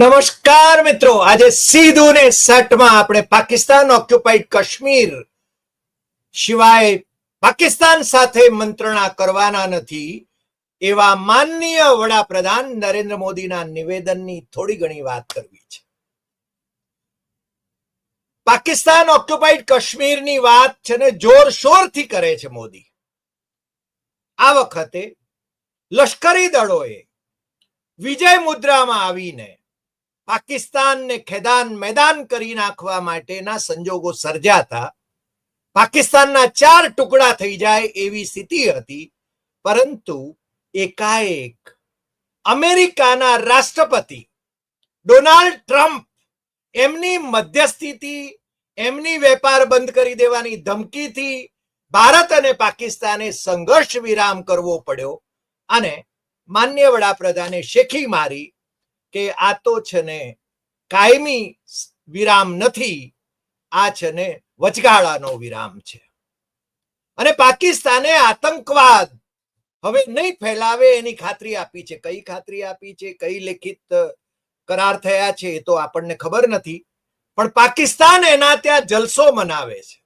નમસ્કાર મિત્રો. આજે સીધું ને સટમાં આપણે પાકિસ્તાન ઓક્યુપાઈડ કાશ્મીર સિવાય પાકિસ્તાન સાથે મંત્રણા કરવાના નથી. એવા માનનીય વડાપ્રધાન નરેન્દ્ર મોદીના નિવેદનની થોડી ઘણી વાત કરવી છે. પાકિસ્તાન ઓક્યુપાઈડ કાશ્મીરની વાત છે ને જોરશોરથી કરે છે મોદી. આ વખતે લશ્કરી દળોએ વિજય મુદ્રામાં આવીને પાકિસ્તાનને ખેદાન મેદાન કરી નાખવા માટેના સંજોગો સર્જાતા પાકિસ્તાનના ચાર ટુકડા થઈ જાય એવી સ્થિતિ હતી, પરંતુ એકાએક અમેરિકાના રાષ્ટ્રપતિ ડોનાલ્ડ ટ્રમ્પ એમની મધ્યસ્થિતિ, એમની વેપાર બંધ કરી દેવાની ધમકીથી ભારત અને પાકિસ્તાને સંઘર્ષ વિરામ કરવો પડ્યો અને માન્ય વડાપ્રધાને શેખી મારી કે આ તો છે ને કાયમી વિરામ નથી, આ છે ને વચગાળાનો વિરામ છે. અને પાકિસ્તાને આતંકવાદ હવે નહીં ફેલાવે એની ખાતરી આપી છે. કઈ ખાતરી આપી છે? કઈ લેખિત કરાર થયા છે એ તો આપણને ખબર નથી. પણ પાકિસ્તાન એના ત્યાં જલસો મનાવે છે.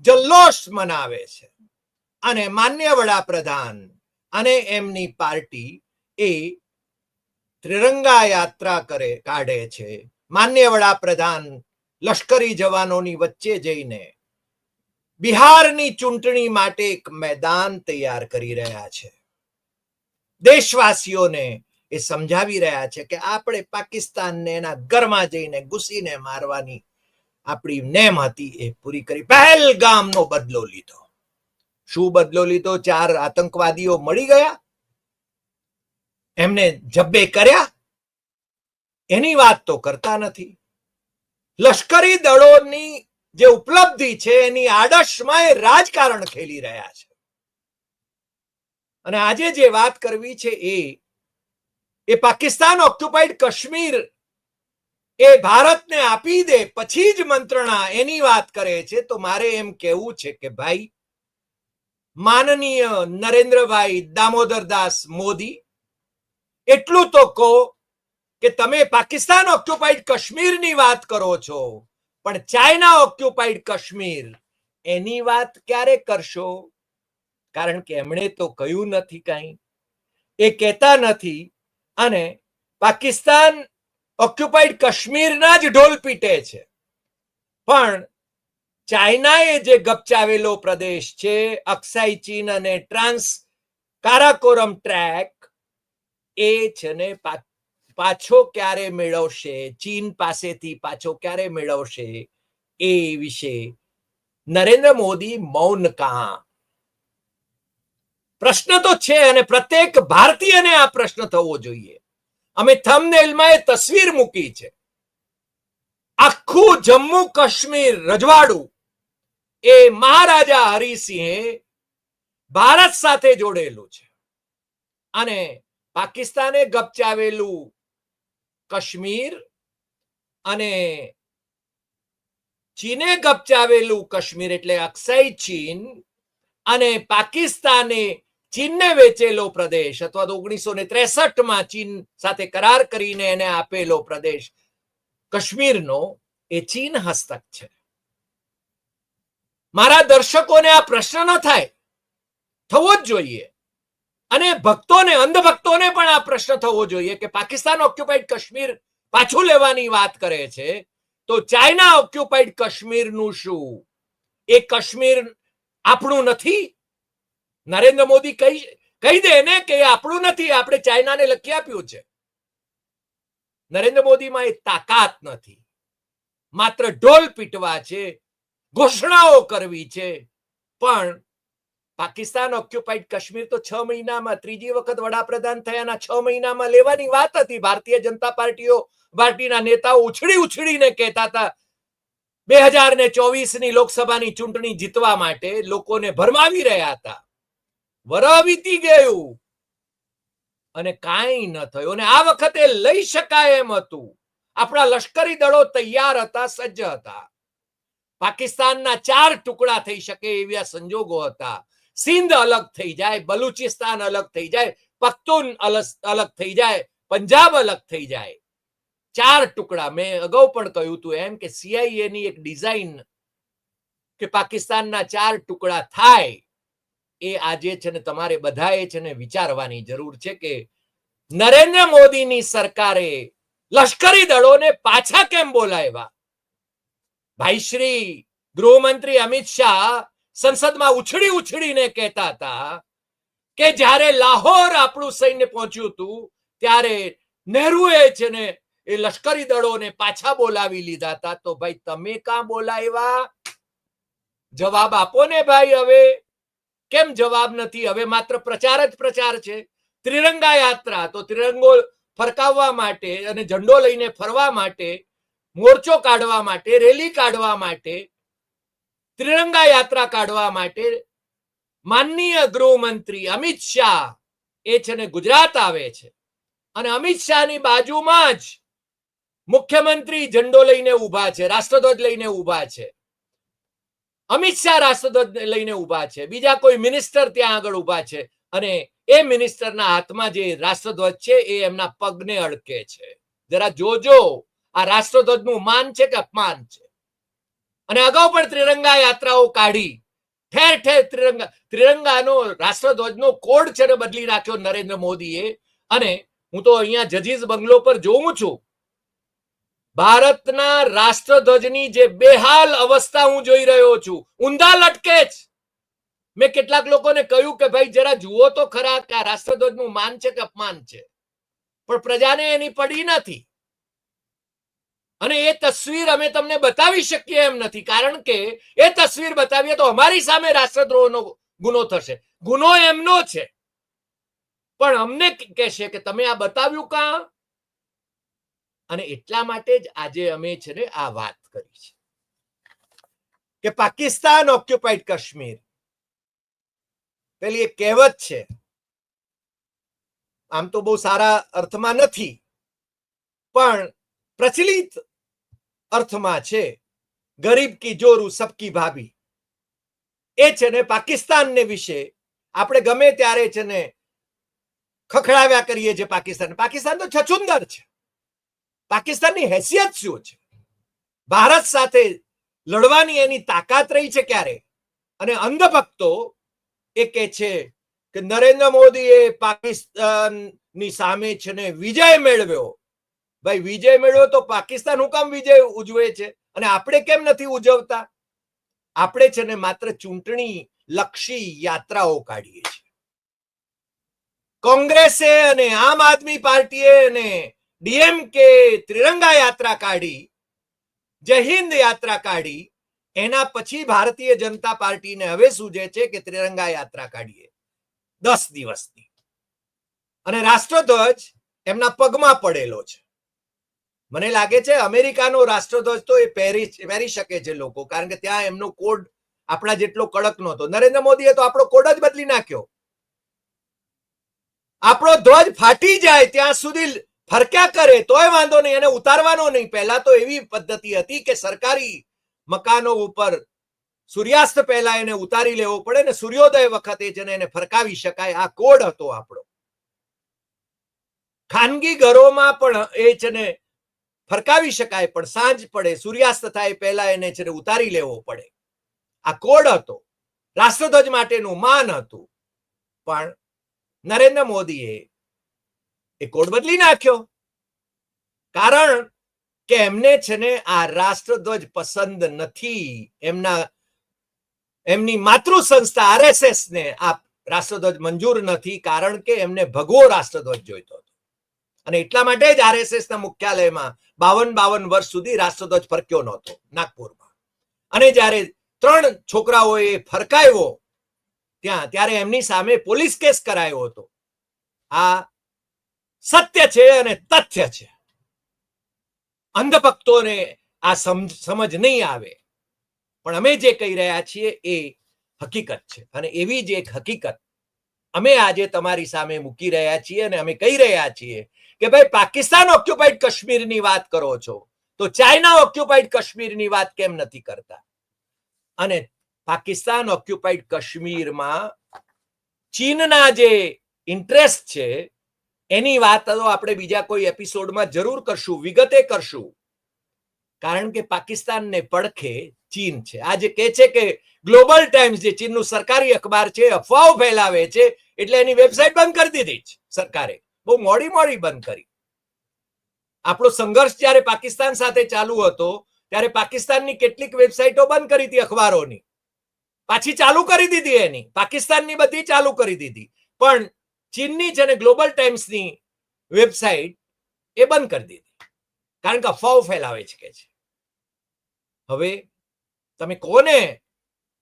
જલ્લોષ મનાવે છે. અને માન્ય વડાપ્રધાન અને એમની પાર્ટી એ ત્રિરંગા યાત્રા કરે, કાઢે છે. માન્ય વડાપ્રધાન લશ્કરી જવાનોની વચ્ચે જઈને બિહારની ચૂંટણી માટે એક મેદાન તૈયાર કરી રહ્યા છે. દેશવાસીઓને એ સમજાવી રહ્યા છે કે આપણે પાકિસ્તાનને એના ઘરમાં જઈને ઘૂસીને મારવાની આપણી નેમ હતી એ પૂરી કરી. પહેલગામનો બદલો લીધો. શું બદલો લીધો? ચાર આતંકવાદીઓ મળી ગયા. એમને જબ્બે કર્યા? એની વાત તો કરતા નથી. લશ્કરી દળોની જે ઉપલબ્ધિ છે, એની આડશમાં રાજકારણ ખેલી રહ્યા છે. અને આજે જે વાત કરવી છે એ એ પાકિસ્તાન ઓક્યુપાઈડ કાશ્મીર એ ભારતને આપી દે પછી જ મંત્રણા એની વાત કરે છે, તો મારે એમ કેવું છે કે ભાઈ, માનનીય નરેન્દ્રભાઈ દામોદરદાસ મોદી એટલું તો કહો કે તમે પાકિસ્તાન ઓક્યુપાઈડ કાશ્મીરની વાત કરો છો, પણ ચાઇના ઓક્યુપાઈડ કાશ્મીર એની વાત ક્યારે કરશો? કારણ કે એમણે તો કહ્યું નથી કાંઈ. એ કહેતા નથી અને પાકિસ્તાન ઓક્યુપાઈડ કાશ્મીરના જ ઢોલ પીટે છે. પણ ચાઇનાએ જે ગપચાવેલો પ્રદેશ છે, અક્સાઈ ચીન અને ટ્રાન્સ કારાકોરમ ટ્રેક એ છે ને પાછો ક્યારે મેળવશે? ચીન પાસેથી પાછો ક્યારે મેળવશે? એ વિશે નરેન્દ્ર મોદી મૌન કહા પ્રશ્ન તો છે અને પ્રત્યેક ભારતીયને આ પ્રશ્ન થવો જોઈએ. અમે થમનેલમાં એ તસવીર મૂકી છે. આખું જમ્મુ કાશ્મીર રજવાડું, એ મહારાજા હરિસિંહે ભારત સાથે જોડેલું છે. અને પાકિસ્તાને ગપચાવેલું કાશ્મીર અને ચીને ગપચાવેલું કાશ્મીર એટલે અક્ષય ચીન અને પાકિસ્તાને ચીનને વેચેલો પ્રદેશ અથવા તો ઓગણીસો ને ત્રેસઠમાં ચીન સાથે કરાર કરીને એને આપેલો પ્રદેશ. કાશ્મીરનો એ ચીન હસ્તક છે. મારા દર્શકોને આ પ્રશ્ન ન થાય. થવો જ જોઈએ. અને ભક્તોને, અંધભક્તોને પણ આ પ્રશ્ન થવો જોઈએ કે પાકિસ્તાન ઓક્યુપાઈડ કાશ્મીર પાછું લેવાની વાત કરે છે, તો ચાઇના ઓક્યુપાઈડ કાશ્મીરનું શું? એ કાશ્મીર આપણું નથી? નરેન્દ્ર મોદી કહી કહી દે ને કે આપણું નથી, આપણે ચાઇનાને લખી આપ્યું છે. નરેન્દ્ર મોદીમાં એ તાકાત નથી. માત્ર ઢોલ પીટવા છે, ઘોષણાઓ કરવી છે, પણ પાકિસ્તાન ઓક્યુપાઈડ કાશ્મીર તો છ મહિનામાં ત્રીજી વખત વડાપ્રધાન થયાના છ મહિનામાં લેવાની વાત હતી. ભારતીય જનતા પાર્ટીઓ પાર્ટીના નેતાઓ ઉછળી ઉછળીને કહેતા હતા, બે હજાર ને ચોવીસની લોકસભાની ચૂંટણી જીતવા માટે લોકોને ભરમાવી રહ્યા હતા. વરહ વીતી ગયું અને કાંઈ ન થયું અને આ વખતે લઈ શકાય એમ હતું. આપણા લશ્કરી દળો તૈયાર હતા, સજ્જ હતા. પાકિસ્તાનના ચાર ટુકડા થઈ શકે એવા સંજોગો હતા. સિંધ અલગ થઈ જાય, બલુચિસ્તાન અલગ થઈ જાય, પખ્તુન અલગ થઈ જાય, પંજાબ અલગ થઈ જાય. ચાર ટુકડા મેં અગાઉ પણ કહ્યું હતું એમ કે સીઆઈએ ની એક ડિઝાઇન કે પાકિસ્તાનના ચાર ટુકડા થાય, એ આજે છે ને તમારે બધાએ છે ને વિચારવાની જરૂર છે કે નરેન્દ્ર મોદીની સરકારે લશ્કરી દળોને પાછા કેમ બોલાવ્યા? ભાઈ શ્રી ગૃહમંત્રી અમિત શાહ સંસદમાં ઉછળી ઉછળીને કહેતા હતા કે જ્યારે લાહોર આપણું સૈન્ય પહોંચ્યું હતું, ત્યારે નહેરુએ છે ને એ લશ્કરી દળોને પાછા બોલાવી લીધા હતા. તો ભાઈ, તમે કાં બોલાવ્યા? જવાબ આપો ને ભાઈ હવે. કેમ જવાબ નથી? હવે માત્ર પ્રચાર જ પ્રચાર છે. ત્રિરંગા યાત્રા, તો ત્રિરંગો ફરકાવવા માટે અને ઝંડો લઈને ફરવા માટે, મોરચો કાઢવા માટે, રેલી કાઢવા માટે ત્રિરંગા યાત્રા કાઢવા માટે માનનીય ગૃહમંત્રી અમિત શાહ એ છે ને ગુજરાત આવે છે. અને અમિત શાહની બાજુમાં જ મુખ્યમંત્રી ઝંડો લઈને ઊભા છે, રાષ્ટ્રધ્વજ લઈને ઊભા છે. અમિત શાહ રાષ્ટ્રધ્વજ લઈને ઊભા છે, બીજા કોઈ મિનિસ્ટર ત્યાં આગળ ઊભા છે અને એ મિનિસ્ટરના હાથમાં જે રાષ્ટ્રધ્વજ છે એ એમના પગને અડકે છે. જરા જોજો, આ રાષ્ટ્રધ્વજનું માન છે કે અપમાન છે? અને અગાઉ પણ ત્રિરંગા યાત્રાઓ કાઢી. ઠેર ઠેર ત્રિરંગા, ત્રિરંગાનો રાષ્ટ્રધ્વજનો કોડ છે બદલી નાખ્યો નરેન્દ્ર મોદીએ. અને હું તો અહીંયા જજીસ બંગલો પર જોઉં છું. ભારતના રાષ્ટ્રધ્વજની જે બેહાલ અવસ્થા હું જોઈ રહ્યો છું. ઊંધા લટકે જ. મેં કેટલાક લોકોને કહ્યું કે ભાઈ જરા જુઓ તો ખરા કે રાષ્ટ્રધ્વજનું માન છે કે અપમાન છે. પણ પ્રજાને એની પડી નથી. અને એ તસવીર અમે તમને બતાવી શકીએ એમ નથી, કારણ કે એ તસવીર બતાવીએ તો અમારી સામે રાષ્ટ્રદ્રોહનો ગુનો થશે. ગુનો એમનો છે. પણ અમને કહેશે કે તમે આ બતાવ્યું કા? અને એટલા માટે જ આજે અમે છે ને આ વાત કરી છે. કે પાકિસ્તાન ઓક્યુપાઈડ કાશ્મીર. પેલી એક કહેવત છે. આમ તો બહુ સારા અર્થમાં નથી. પણ પ્રચલિત અર્થમાં છે, ગરીબ કી જોરું સબકી ભાભી. એ છે ને પાકિસ્તાનને વિશે આપણે ગમે ત્યારે છે ને ખખડાવ્યા કરીએ છીએ પાકિસ્તાન. પાકિસ્તાન તો છછુંદર છે. પાકિસ્તાનની હેસિયત શું છે? ભારત સાથે લડવાની એની તાકાત રહી છે ક્યારે? અને અંધભક્તો એ કે છે કે નરેન્દ્ર મોદીએ પાકિસ્તાનની સામે છે ને વિજય મેળવ્યો. ભાઈ, વિજય મેળવ્યો તો પાકિસ્તાન હું વિજય ઉજવે છે. અને આપણે કેમ નથી ઉજવતા? આપણે છે ને માત્ર ચૂંટણી લક્ષી યાત્રાઓ કાઢીએ છીએ. કોંગ્રેસે અને આમ આદમી પાર્ટીએ અને ડીએમકે ત્રિરંગા યાત્રા કાઢી, જય હિન્દ યાત્રા કાઢી, એના પછી ભારતીય જનતા પાર્ટીને હવે સૂજે છે કે ત્રિરંગા યાત્રા કાઢીએ. દસ દિવસની. અને રાષ્ટ્રધ્વજ એમના પગમાં પડેલો છે. મને લાગે છે અમેરિકાનો રાષ્ટ્રધ્વજ તો એ પહેરી પહેરી શકે છે લોકો, કારણ કે ત્યાં એમનો કોડ આપણા જેટલો કડક નહોતો. નરેન્દ્ર મોદીએ તો આપણો કોડ જ બદલી નાખ્યો. આપણો ધ્વજ ફાટી જાય ત્યાં સુધી ફરક્યા કરે તોય વાંધો નહીં, એને ઉતારવાનો નહીં. પહેલા તો એવી પદ્ધતિ હતી કે સરકારી મકાનો ઉપર સૂર્યાસ્ત પહેલા એને ઉતારી લેવો પડે ને સૂર્યોદય વખતે જેને એને ફરકાવી શકાય. આ કોડ હતો આપણો. ખાનગી ઘરોમાં પણ એ છે ને ફરકાવી શકાય, પણ સાંજ પડે, સૂર્યાસ્ત થાય, પહેલા એને છે ઉતારી લેવો પડે. આ કોડ હતો. રાષ્ટ્રધ્વજ માટેનું માન હતું. પણ નરેન્દ્ર મોદીએ એ કોડ બદલી નાખ્યો. કારણ કે એમને છે ને આ રાષ્ટ્રધ્વજ પસંદ નથી. એમના, એમની માતૃ સંસ્થા આરએસએસ ને આ રાષ્ટ્રધ્વજ મંજૂર નથી, કારણ કે એમને ભગવો રાષ્ટ્રધ્વજ જોઈતો અને એટલા માટે જ આરએસએસ મુખ્યાલયમાં બાવન બાવન વર્ષ સુધી રાષ્ટ્રધ્વજ ફરક્યો નહોતો, નાગપુરમાં. અને જ્યારે ત્રણ છોકરાઓએ ફરકાવ્યો ત્યાં, ત્યારે એમની સામે પોલીસ કેસ કરાયો હતો. આ સત્ય છે અને તથ્ય છે. અંધભક્તોને આ સમજ નહીં આવે. પણ અમે જે કહી રહ્યા છીએ એ હકીકત છે. અને એવી જ એક હકીકત અમે આજે તમારી સામે મૂકી રહ્યા છીએ અને અમે કહી રહ્યા છીએ કે ભાઈ પાકિસ્તાન ઓક્યુપાઈડ કાશ્મીરની વાત કરો છો, તો ચાઇના ઓક્યુપાઈડ કાશ્મીરની વાત કેમ નથી કરતા? અને પાકિસ્તાન ઓક્યુપાઈડ કાશ્મીરમાં ચીનના જે ઇન્ટરેસ્ટ છે, એની વાત તો આપણે બીજા કોઈ એપિસોડમાં જરૂર કરશું, વિગતે કરશું. કારણ કે પાકિસ્તાનને પડખે ચીન છે. આ જે કહે છે કે ગ્લોબલ ટાઈમ્સ જે ચીનનું સરકારી અખબાર છે, અફવાઓ ફેલાવે છે, એટલે એની વેબસાઇટ બંધ કરી દીધી છે સરકારે. બહુ મોડી મોડી બંધ કરી. આપણો સંઘર્ષ જ્યારે પાકિસ્તાન સાથે ચાલુ હતો, ત્યારે પાકિસ્તાનની કેટલીક વેબસાઇટો બંધ કરી હતી અખબારોની. પાછી ચાલુ કરી દીધી એની. પાકિસ્તાનની બધી ચાલુ કરી દીધી. પણ ચીનની છે ને ગ્લોબલ ટાઈમ્સની વેબસાઇટ એ બંધ કરી દીધી. કારણ કે અફવાઓ ફેલાવે છે કે છે. હવે તમે કોને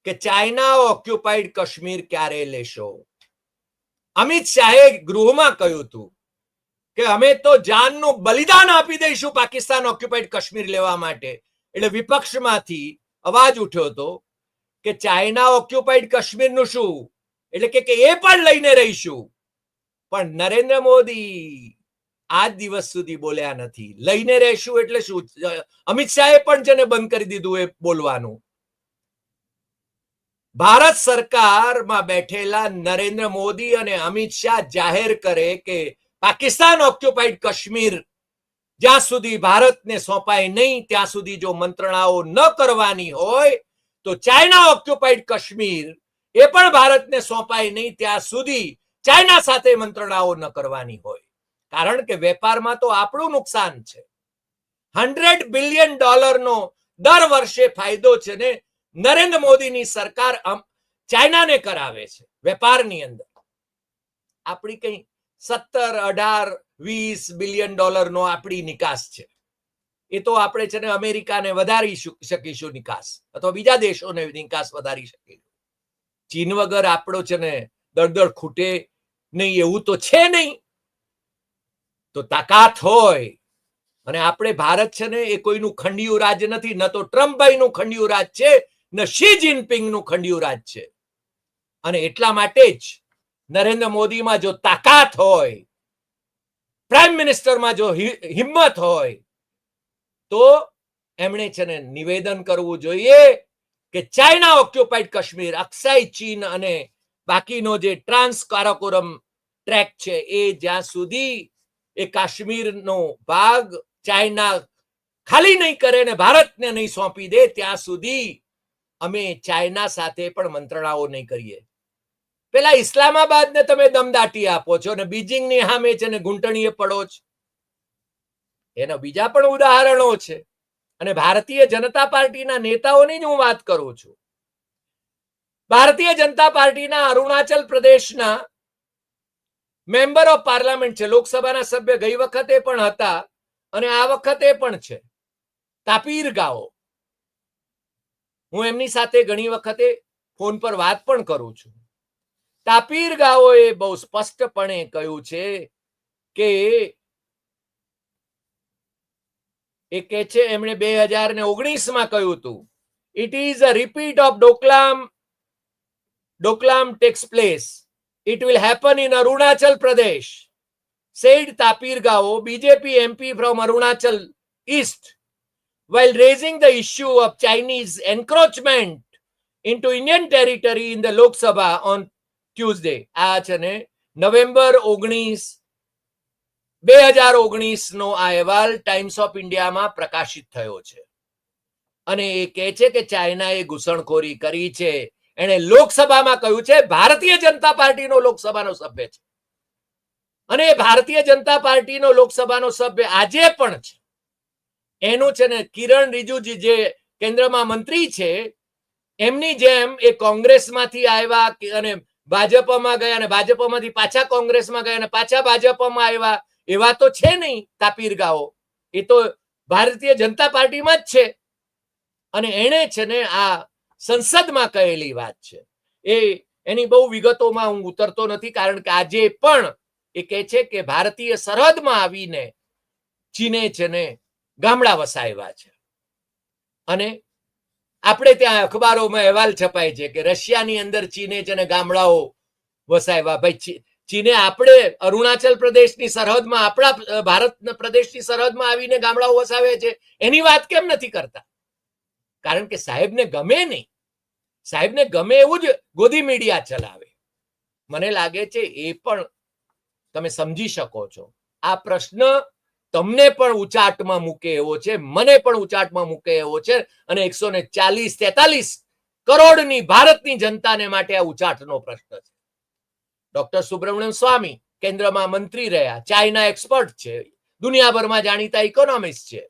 કે ચાઇના ઓક્યુપાઈડ કાશ્મીર ક્યારે લેશો? અમિત શાહે ગૃહમાં કહ્યું હતું કે અમે તો જાનનું બલિદાન આપી દઈશું પાકિસ્તાન ઓક્યુપાઈડ કાશ્મીર લેવા માટે. એટલે વિપક્ષમાંથી અવાજ ઉઠ્યો હતો કે ચાઇના ઓક્યુપાઈડ કાશ્મીરનું શું? એટલે કે એ પણ લઈને રહીશું. પણ નરેન્દ્ર મોદી આજ દિવસ સુધી બોલ્યા નથી. લઈને રહેશું એટલે શું? અમિત શાહે પણ જેને બંધ કરી દીધું એ બોલવાનું. ભારત સરકારમાં બેઠેલા નરેન્દ્ર મોદી અને અમિત શાહ જાહેર કરે કે પાકિસ્તાન ઓક્યુપાઈડ કાશ્મીર. જ્યાં સુધી ભારતને સોંપાય નહીં, ત્યાં સુધી જો મંત્રણાઓ ન કરવાની હોય, તો ચાઇના ઓક્યુપાઈડ કાશ્મીર એ પણ ભારતને સોંપાય નહીં, ત્યાં સુધી ચાઇના સાથે મંત્રણાઓ ન કરવાની હોય. કારણ કે વેપારમાં તો આપણું નુકસાન છે. હંડ્રેડ બિલિયન ડોલરનો દર વર્ષે ફાયદો છે ને નરેન્દ્ર મોદીની સરકાર ચાઇનાને કરાવે છે, વેપારની અંદર. આપણી કઈ સત્તર, અઢાર, વીસ બિલિયન ડોલરનો આપણી નિકાસ છે. એ તો આપણે છે ને અમેરિકાને વધારી શકીશું નિકાસ, અથવા બીજા દેશોને નિકાસ વધારી શકીશું. ચીન વગર આપણો છે ને દળદળ ખૂટે નહીં, એવું તો છે નહીં. તો તાકાત હોય. અને આપણે ભારત છે ને એ કોઈનું ખંડિયું રાજ નથી, ન તો ટ્રમ્પભાઈનું ખંડિયું રાજ છે, ન શી જિનપિંગનું ખંડિયું રાજ છે. અને એટલા માટે જ નરેન્દ્ર મોદીમાં જો તાકાત હોય, પ્રાઇમ મિનિસ્ટરમાં જો હિંમત હોય, તો એમણે છે ને નિવેદન કરવું જોઈએ કે ચાઇના ઓક્યુપાઈડ કાશ્મીર અક્ષાઈ ચીન અને બાકીનો જે ટ્રાન્સ કારાકોરમ ટ્રેક છે, એ જ્યાં સુધી એ કાશ્મીરનો ભાગ ચાઇના ખાલી નહીં કરે ને ભારતને નહીં સોંપી દે, ત્યાં સુધી અમે ચાઇના સાથે પણ મંત્રણાઓ નહીં કરીએ. પેલા ઇસ્લામાબાદ ને તમે દમદાટી આપો છો અને બીજિંગની સામે છે ને ઘૂંટણીએ પડો છો. એના બીજા પણ ઉદાહરણો છે. અને ભારતીય જનતા પાર્ટીના નેતાઓની જ હું વાત કરું છું. ભારતીય જનતા પાર્ટીના અરુણાચલ પ્રદેશના મેમ્બર ઓફ પાર્લામેન્ટ છે. લોકસભાના સભ્ય ગઈ વખતે પણ હતા અને આ વખતે પણ છે. તાપીર ગાઓ. હું એમની સાથે ઘણી વખતે ફોન પર વાત પણ કરું છું. તાપીર ગાઓએ બહુ સ્પષ્ટપણે કહ્યું છે કે એ કે છે એમણે બે હજાર ને ઓગણીસમાં કહ્યું હતું it is a repeat of Doklam Doklam takes place it will happen in Arunachal Pradesh, said Tapir Gao, BJP MP from Arunachal East, while raising the issue of Chinese encroachment into Indian territory in the Lok Sabha Tuesday. આ છે ને November ઓગણીસ, બે હજાર ઓગણીસ નો આ અહેવાલ times of ઇન્ડિયામાં પ્રકાશિત થયો છે. અને એ કહે છે કે ચાઇનાએ ઘૂસણખોરી કરી છે. એણે લોકસભામાં કહ્યું છે, ભારતીય જનતા પાર્ટીનો લોકસભાનો સભ્ય છે. અને ભારતીય જનતા પાર્ટીનો લોકસભાનો સભ્ય આજે પણ છે. એનું છે ને કિરણ રિજુજી જે કેન્દ્રમાં મંત્રી છે, એમની જેમ એ કોંગ્રેસમાંથી આવ્યા અને ભાજપમાં ગયા અને ભાજપમાંથી પાછા કોંગ્રેસમાં ગયા અને પાછા ભાજપમાં આવ્યા, એવા તો છે નહીં તાપીર ગાઓ એ તો ભારતીય જનતા પાર્ટીમાં જ છે. અને એણે છે ને આ સંસદમાં કહેલી વાત છે. એ એની બહુ વિગતોમાં હું ઉતરતો નથી કારણ કે આજે પણ એ કહે છે કે ભારતીય સરહદમાં આવીને ચીને છે ને ગામડા વસાવ્યા છે. અને આપણે ત્યાં અખબારોમાં અહેવાલ છપાય છે કે રશિયાની અંદર ચીને છે ને ગામડાઓ વસાવ્યા. ભાઈ ચીને આપણે અરુણાચલ પ્રદેશની સરહદમાં, આપણા ભારત પ્રદેશની સરહદમાં આવીને ગામડાઓ વસાવે છે. એની વાત કેમ નથી કરતા? કારણ કે સાહેબને ગમે નહીં. સાહેબને ગમે એવું જ ગોદી મીડિયા ચલાવે. મને લાગે છે એ પણ તમે સમજી શકો છો. આ પ્રશ્ન તમને પણ ઉચાટમાં મૂકે એવો છે, મને પણ ઉચાટમાં મૂકે એવો છે અને એકસો ને ચાલીસ તેતાલીસ કરોડની ભારતની જનતાને માટે આ ઉચાટનો પ્રશ્ન છે. ડોક્ટર સુબ્રમણ્યમ સ્વામી કેન્દ્રમાં મંત્રી રહ્યા, ચાઇના એક્સપર્ટ છે, દુનિયાભરમાં જાણીતા ઇકોનોમિસ્ટ છે.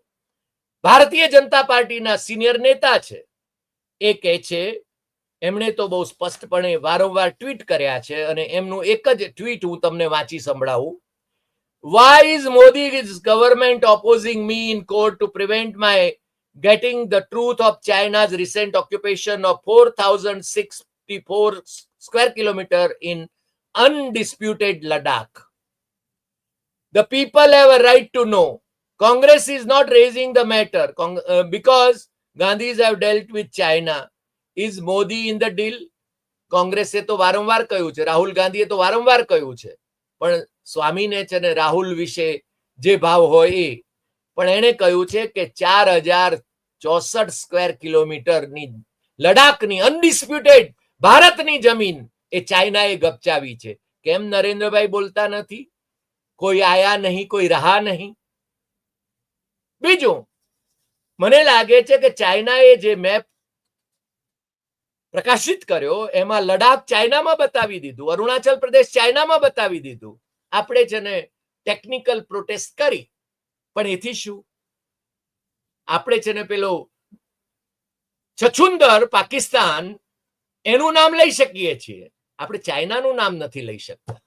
ભારતીય જનતા પાર્ટીના સિનિયર નેતા છે. એ કહે છે, એમણે તો બહુ સ્પષ્ટપણે વારંવાર ટ્વીટ કર્યા છે અને એમનું એક જ ટ્વીટ હું તમને વાંચી સંભળાવું. Why is Modi is government opposing me in court to prevent my getting the truth of China's recent occupation of 4,064 square kilometer in undisputed Ladakh. The people have a right to know. Congress is not raising the matter Cong- uh, because Gandhis have dealt with China. Is Modi in the deal? કોંગ્રેસે તો વારંવાર કહ્યું છે રાહુલ ગાંધીએ તો વારંવાર કહ્યું છે પણ સ્વામીને છે ને રાહુલ વિશે જે ભાવ હોય એ. પણ એણે કહ્યું છે કે ચાર હજાર ચોસઠ સ્ક્વેર કિલોમીટરની લડાખની અનડિસ્પ્યુટેડ ભારતની જમીન એ ચાઇનાએ ગપચાવી છે. કેમ નરેન્દ્રભાઈ બોલતા નથી? કોઈ આયા નહીં, કોઈ રહા નહીં. બીજું, મને લાગે છે કે ચાઇનાએ જે મેપ પ્રકાશિત કર્યો, એમાં લડાખ ચાઇનામાં બતાવી દીધું, અરુણાચલ પ્રદેશ ચાઇનામાં બતાવી દીધું. આપણે જેને ટેકનિકલ પ્રોટેસ્ટ કરી, પણ એથી શું? આપણે જેને પેલો છછુંદર પાકિસ્તાન, એનું નામ લઈ શકીએ છીએ. આપણે ચાઇનાનું નામ નથી લઈ શકતા.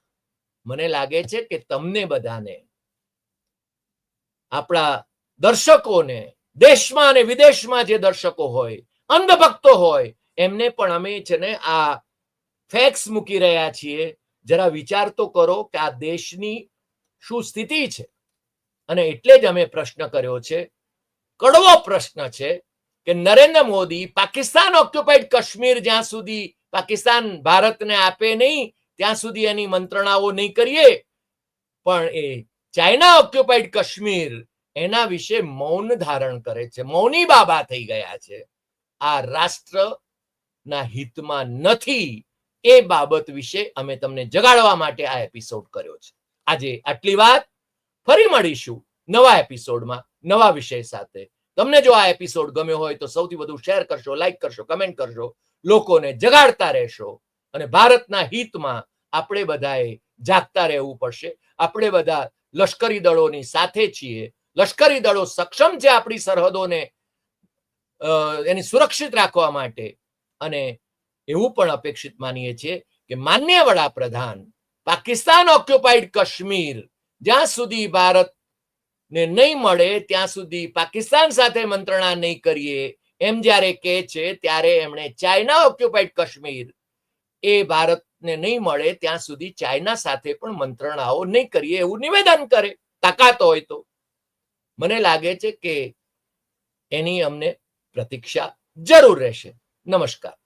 મને લાગે છે કે તમને બધાને, આપણા દર્શકોને, દેશમાં અને વિદેશમાં જે દર્શકો હોય, અંધભક્તો હોય, એમને પણ અમે છે ને આ ફેક્સ મૂકી રહ્યા છીએ. જરા વિચાર તો કરો કે આ દેશની શું સ્થિતિ છે? અને એટલે જ અમે પ્રશ્ન કર્યો છે, કડવો પ્રશ્ન છે કે નરેન્દ્ર મોદી પાકિસ્તાન ઓક્યુપાઈડ કાશ્મીર જ્યાં સુધી પાકિસ્તાન ભારતને આપે નહીં, ત્યાં સુધી એની મંત્રણાઓ નહીં કરીએ. પણ એ ચાઇના ઓક્યુપાઈડ કાશ્મીર એના વિશે મૌન ધારણ કરે છે. મૌની બાબા થઈ ગયા છે. આ રાષ્ટ્રના હિતમાં નથી એ બાબત વિશે અમે તમને જગાડવા માટે આ એપિસોડ કર્યો છે. આજે આટલી વાત. ફરી મળીશું નવા એપિસોડમાં નવા વિષય સાથે. તમને જો આ એપિસોડ ગમ્યો હોય તો સૌથી વધુ શેર કરશો લાઈક કરશો કમેન્ટ કરશો. લોકોને જગાડતા રહેશો અને ભારતના હિતમાં આપણે બધાએ જાગતા રહેવું પડશે. આપણે બધા લશ્કરી દળોની સાથે છીએ. લશ્કરી દળો સક્ષમ છે આપણી સરહદોને એની સુરક્ષિત રાખવા માટે. અને એવું પણ અપેક્ષિત માનીએ છીએ કે માન્ય વડાપ્રધાન પાકિસ્તાન ઓક્યુપાઈડ કાશ્મીર, જ્યાં સુધી ભારત ને નહીં મળે, ત્યાં સુધી પાકિસ્તાન સાથે મંત્રણા નહીં કરીએ, એમ જ્યારે કહે છે, ત્યારે એમણે ચાઇના ઓક્યુપાઈડ કાશ્મીર એ ભારતને નહીં મળે, ત્યાં સુધી ચાઇના સાથે પણ મંત્રણાઓ નહીં કરીએ એવું નિવેદન કરે, તાકાત હોય તો. મને લાગે છે કે એની અમને પ્રતીક્ષા જરૂર રહેશે. નમસ્કાર.